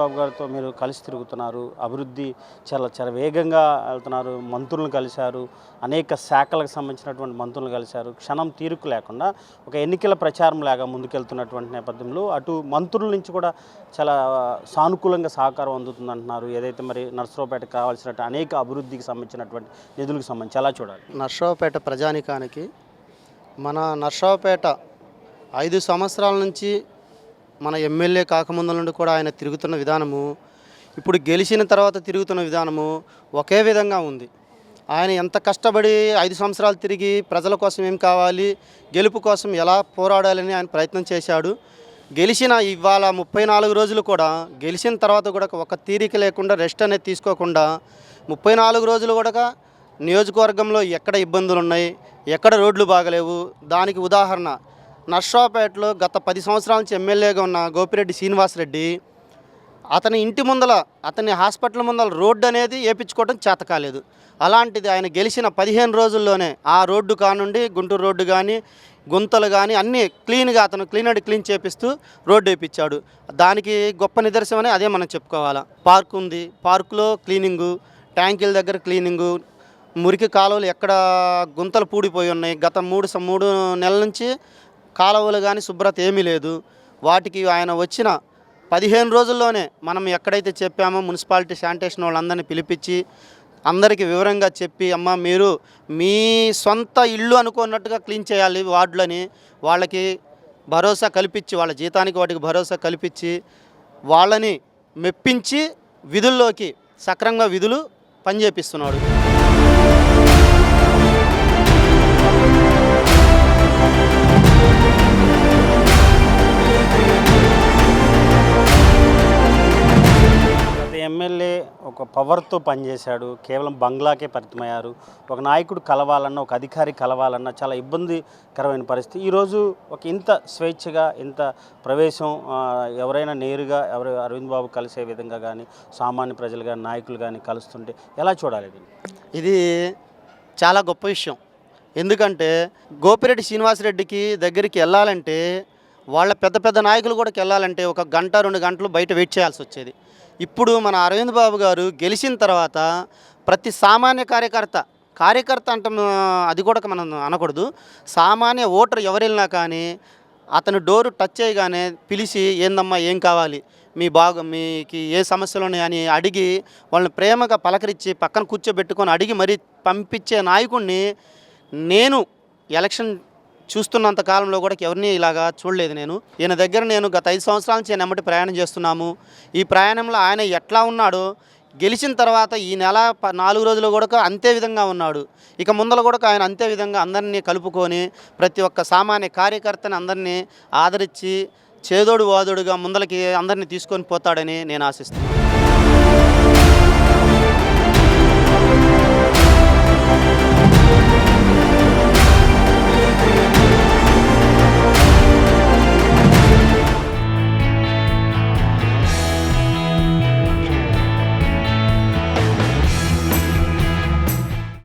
బాబు గారితో మీరు కలిసి తిరుగుతున్నారు అభివృద్ధి చాలా చాలా వేగంగా వెళ్తున్నారు మంత్రులను కలిశారు అనేక శాఖలకు సంబంధించినటువంటి మంత్రులను కలిశారు. క్షణం తీరుకు లేకుండా ఒక ఎన్నికల ప్రచారం లాగా ముందుకెళ్తున్నటువంటి నేపథ్యంలో అటు మంత్రుల నుంచి కూడా చాలా సానుకూలంగా సహకారం అందుతుంది అంటున్నారు ఏదైతే మరి నర్సరావుపేట కావాల్సినట్టు అనేక అభివృద్ధికి సంబంధించినటువంటి నిధులకు సంబంధించి ఎలా చూడాలి? నర్సరావుపేట ప్రజానికానికి మన నర్సరావుపేట ఐదు సంవత్సరాల నుంచి మన ఎమ్మెల్యే కాకముందు నుండి కూడా ఆయన తిరుగుతున్న విధానము ఇప్పుడు గెలిచిన తర్వాత తిరుగుతున్న విధానము ఒకే విధంగా ఉంది. ఆయన ఎంత కష్టపడి ఐదు సంవత్సరాలు తిరిగి ప్రజల కోసం ఏం కావాలి గెలుపు కోసం ఎలా పోరాడాలని ఆయన ప్రయత్నం చేశాడు. గెలిచిన ఇవాళ ముప్పై నాలుగు రోజులు కూడా గెలిచిన తర్వాత కూడా ఒక తీరిక లేకుండా రెస్ట్ అనేది తీసుకోకుండా ముప్పై నాలుగు రోజులు కూడా నియోజకవర్గంలో ఎక్కడ ఇబ్బందులు ఉన్నాయి ఎక్కడ రోడ్లు బాగలేవు దానికి ఉదాహరణ నర్సాపేటలో గత పది సంవత్సరాల నుంచి ఎమ్మెల్యేగా ఉన్న గోపిరెడ్డి శ్రీనివాసరెడ్డి అతని ఇంటి ముందల అతని హాస్పిటల్ ముందల రోడ్డు అనేది వేపించుకోవడం చేత కాలేదు. అలాంటిది ఆయన గెలిచిన పదిహేను రోజుల్లోనే ఆ రోడ్డు కానుండి గుంటూరు రోడ్డు కానీ గుంతలు కానీ అన్నీ క్లీన్గా అతను క్లీన్ అండ్ క్లీన్ చేపిస్తూ రోడ్డు వేయించాడు దానికి గొప్ప నిదర్శనమని అదే మనం చెప్పుకోవాలా. పార్క్ ఉంది. పార్కులో క్లీనింగు ట్యాంకుల దగ్గర క్లీనింగు మురికి కాలువలు ఎక్కడ గుంతలు పూడిపోయి ఉన్నాయి. గత మూడు స- మూడు నెలల నుంచి కాలువలు కానీ శుభ్రత ఏమీ లేదు. వాటికి ఆయన వచ్చిన పదిహేను రోజుల్లోనే మనం ఎక్కడైతే చెప్పామో మున్సిపాలిటీ శానిటేషన్ వాళ్ళందరినీ పిలిపించి అందరికీ వివరంగా చెప్పి అమ్మ మీరు మీ సొంత ఇల్లు అనుకున్నట్టుగా క్లీన్ చేయాలి వార్డులని. వాళ్ళకి భరోసా కల్పించి వాళ్ళ జీతానికి వాటికి భరోసా కల్పించి వాళ్ళని మెప్పించి విధుల్లోకి సక్రమంగా విధులు పనిచేపిస్తున్నాడు. గత ఎమ్మెల్యే ఒక పవర్తో పనిచేశాడు కేవలం బంగ్లాకే పరిమితమయ్యారు. ఒక నాయకుడు కలవాలన్నా ఒక అధికారి కలవాలన్నా చాలా ఇబ్బందికరమైన పరిస్థితి. ఈరోజు ఒక ఇంత స్వేచ్ఛగా ఇంత ప్రవేశం ఎవరైనా నేరుగా ఎవరు అరవింద్ బాబు కలిసే విధంగా కానీ సామాన్య ప్రజలు కానీ నాయకులు కానీ కలుస్తుంటే ఎలా చూడాలి ఇది చాలా గొప్ప విషయం. ఎందుకంటే గోపిరెడ్డి శ్రీనివాసరెడ్డికి దగ్గరికి వెళ్ళాలంటే వాళ్ళ పెద్ద పెద్ద నాయకులు కూడా వెళ్ళాలంటే ఒక గంట రెండు గంటలు బయట వెయిట్ చేయాల్సి వచ్చేది. ఇప్పుడు మన అరవింద్ బాబు గారు గెలిచిన తర్వాత ప్రతి సామాన్య కార్యకర్త కార్యకర్త అంటే అది కూడా మనం అనకూడదు. సామాన్య ఓటర్ ఎవరు వెళ్ళినా కానీ అతను డోరు టచ్ చేయగానే పిలిచి ఏందమ్మా ఏం కావాలి? మీ బాగు మీకు ఏ సమస్యలు ఉన్నాయని అడిగి వాళ్ళని ప్రేమగా పలకరించి పక్కన కూర్చోబెట్టుకొని అడిగి మరీ పంపించే నాయకుడిని నేను ఎలక్షన్ చూస్తున్నంత కాలంలో కూడా ఎవరిని ఇలాగా చూడలేదు నేను. ఈయన దగ్గర నేను గత ఐదు సంవత్సరాల నుంచి నేను ప్రయాణం చేస్తున్నాము. ఈ ప్రయాణంలో ఆయన ఎట్లా ఉన్నాడో గెలిచిన తర్వాత ఈ నెల నాలుగు రోజులు కూడా అంతే విధంగా ఉన్నాడు. ఇక ముందర కూడా ఆయన అంతే విధంగా అందరినీ కలుపుకొని ప్రతి ఒక్క సామాన్య కార్యకర్తని అందరినీ ఆదరించి చేదోడు వాదోడుగా ముందలకి అందరినీ తీసుకొని పోతాడని నేను ఆశిస్తున్నాను.